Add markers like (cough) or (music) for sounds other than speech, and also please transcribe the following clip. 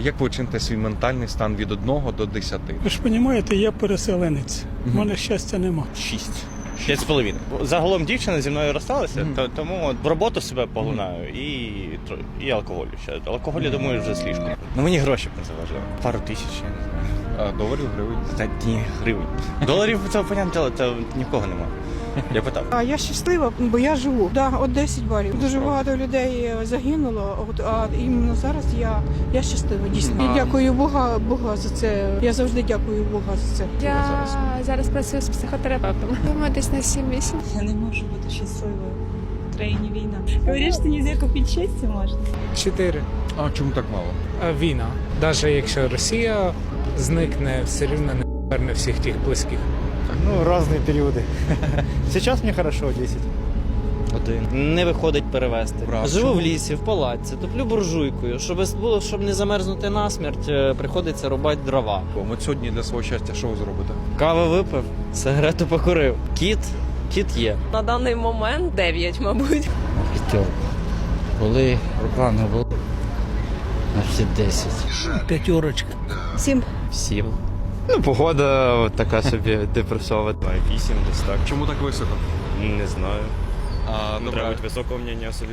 Як ви оціните свій ментальний стан від 1 до 10? Ви ж розумієте, я переселенець. У мене щастя нема. Шість. П'ять з половиною. Загалом дівчина зі мною розсталася, Мгм. то, тому от в роботу себе поглинаю і, і алкоголю ще. Алкоголю, думаю, вже слишком. Ну мені гроші б не заважили. Пару тисяч, я не знаю. А, доларів, гривень? Та ні, гривень. Доларів це понятно, це нікого немає. Я питав. А я щаслива, бо я живу. Да, от 10 балів. Дуже багато людей загинуло. От а іменно зараз я, я щаслива. Дійсно. А. І дякую Бога, Бога за це. Я завжди дякую Бога за це. Я зараз? зараз працюю з психотерапевтом. Думаю, десь на 7-8. Я не можу бути щасливою. В країні війна. Говорять, що нельзя купити щастя можна. Чотири. А чому так мало? А Війна. Навіть якщо Росія зникне, все рівно не поверне всіх тих близьких. Ну, разные периоды. (laughs) Сейчас мне хорошо, 10. Один. Не виходить перевезти. Правда. Живу Чому? в лісі, в палаці, топлю буржуйкою. Щоб було, щоб не замерзнути насмерть, е, приходиться рубати дрова. От сьогодні для свого щастя що ви зробите? Каву випив, сигарету покурив. Кіт, кіт є. На даний момент 9, мабуть. П'ятерку. Коли рука не була, значить 10. П'ятерочка. Сім. Сім. Ну, погода така собі депресова. Вісім десь так. Чому так високо? Не знаю. А, добре. високого мнення собі.